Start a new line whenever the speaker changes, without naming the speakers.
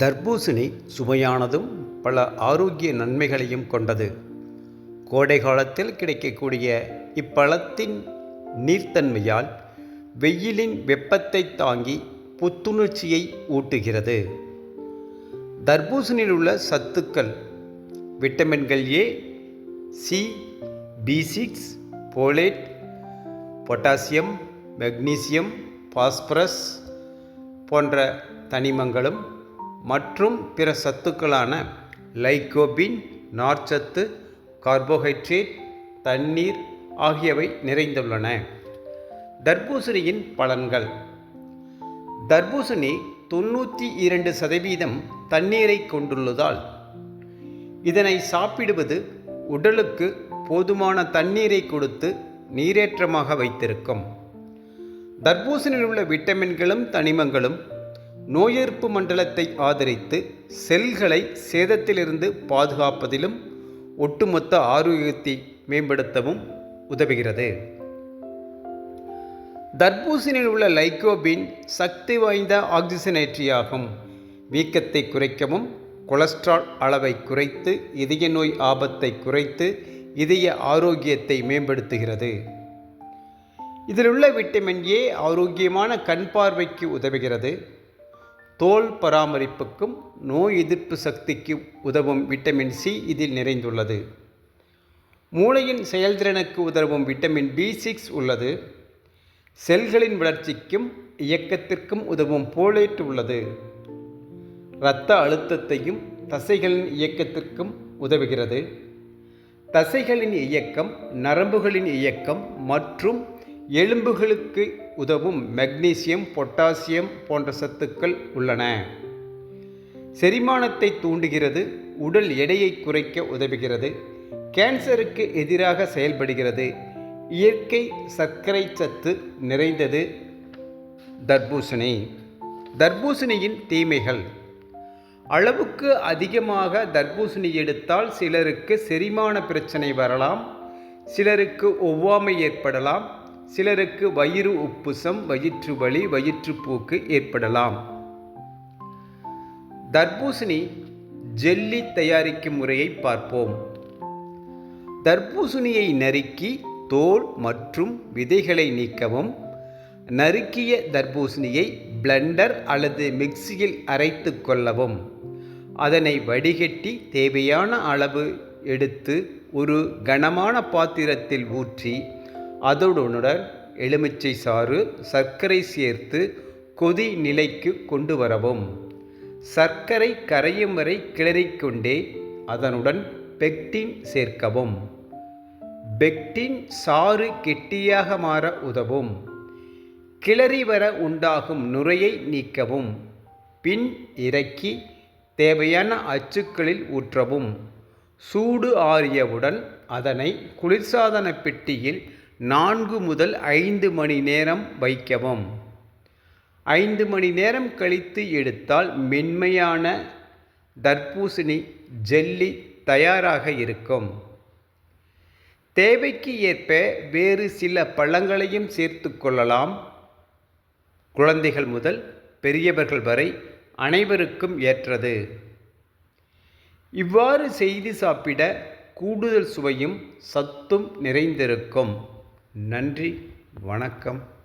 தர்பூசணி சுவையானதும் பல ஆரோக்கிய நன்மைகளையும் கொண்டது. கோடை காலத்தில் கிடைக்கக்கூடிய இப்பழத்தின் நீர்த்தன்மையால் வெயிலின் வெப்பத்தை தாங்கி புத்துணர்ச்சியை ஊட்டுகிறது. தர்பூசணியில் உள்ள சத்துக்கள் விட்டமின்கள் A C B six folate potassium magnesium phosphorus போன்ற தனிமங்களும் மற்றும் பிற சத்துக்களான லைகோபின் நார்ச்சத்து கார்போஹைட்ரேட் தண்ணீர் ஆகியவை நிறைந்துள்ளன. தர்பூசணியின் பலன்கள். தர்பூசணி தொண்ணூற்றி இரண்டு சதவீதம் தண்ணீரை கொண்டுள்ளதால் இதனை சாப்பிடுவது உடலுக்கு போதுமான தண்ணீரை கொடுத்து நீரேற்றமாக வைத்திருக்கும். தர்பூசணியில் உள்ள விட்டமின்களும் தனிமங்களும் நோயெதிர்ப்பு மண்டலத்தை ஆதரித்து செல்களை சேதத்திலிருந்து பாதுகாப்பதிலும் ஒட்டுமொத்த ஆரோக்கியத்தை மேம்படுத்தவும் உதவுகிறது. தர்பூசணியில் உள்ள லைகோபின் சக்தி வாய்ந்த ஆக்சிஜனேற்றியாகும் வீக்கத்தை குறைக்கவும் கொலஸ்ட்ரால் அளவை குறைத்து இதய நோய் ஆபத்தை குறைத்து இதய ஆரோக்கியத்தை மேம்படுத்துகிறது. இதில் உள்ள விட்டமின் ஏ ஆரோக்கியமான கண் பார்வைக்கு உதவுகிறது. தோல் பராமரிப்புக்கும் நோய் எதிர்ப்பு சக்திக்கு உதவும் விட்டமின் சி இதில் நிறைந்துள்ளது. மூளையின் செயல்திறனுக்கு உதவும் விட்டமின் பி சிக்ஸ் உள்ளது. செல்களின் வளர்ச்சிக்கும் இயக்கத்திற்கும் உதவும் போலேட் உள்ளது. இரத்த அழுத்தத்தையும் தசைகளின் இயக்கத்திற்கும் உதவுகிறது. தசைகளின் இயக்கம் நரம்புகளின் இயக்கம் மற்றும் எலும்புகளுக்கு உதவும் மெக்னீசியம் பொட்டாசியம் போன்ற சத்துக்கள் உள்ளன. செரிமானத்தை தூண்டுகிறது உடல் எடையை குறைக்க உதவுகிறது கேன்சருக்கு எதிராக செயல்படுகிறது இயற்கை சர்க்கரை சத்து நிறைந்தது. தர்பூசணி. தர்பூசணியின் தீமைகள். அளவுக்கு அதிகமாக தர்பூசணி எடுத்தால் சிலருக்கு செரிமான பிரச்சனை வரலாம் சிலருக்கு ஒவ்வாமை ஏற்படலாம் சிலருக்கு வயிறு உப்புசம் வயிற்று வலி வயிற்றுப்போக்கு ஏற்படலாம். தர்பூசணி ஜெல்லி தயாரிக்கும் முறையை பார்ப்போம். தர்பூசணியை நறுக்கி தோல் மற்றும் விதைகளை நீக்கவும். நறுக்கிய தர்பூசணியை பிளண்டர் அல்லது மிக்சியில் அரைத்து கொள்ளவும். அதனை வடிகட்டி தேவையான அளவு எடுத்து ஒரு கனமான பாத்திரத்தில் ஊற்றி அதனுடன் எலுமிச்சை சாறு சர்க்கரை சேர்த்து கொதி நிலைக்கு கொண்டு வரவும். சர்க்கரை கரையும் வரை கிளறிக்கொண்டே அதனுடன் பெக்டின் சேர்க்கவும். பெக்டின் சாறு கெட்டியாக மாற உதவும். கிளறி வர உண்டாகும் நுரையை நீக்கவும். பின் இறக்கி தேவையான அச்சுக்களில் ஊற்றவும். சூடு ஆறியவுடன் அதனை குளிர்சாதன பெட்டியில் நான்கு முதல் ஐந்து மணி நேரம் வைக்கவும். ஐந்து மணி நேரம் கழித்து எடுத்தால் மென்மையான தர்பூசணி ஜெல்லி தயாராக இருக்கும். தேவைக்கு ஏற்ப வேறு சில பழங்களையும் சேர்த்து கொள்ளலாம். குழந்தைகள் முதல் பெரியவர்கள் வரை அனைவருக்கும் ஏற்றது. இவ்வாறு செய்து சாப்பிட கூடுதல் சுவையும் சத்தும் நிறைந்திருக்கும். நன்றி வணக்கம்.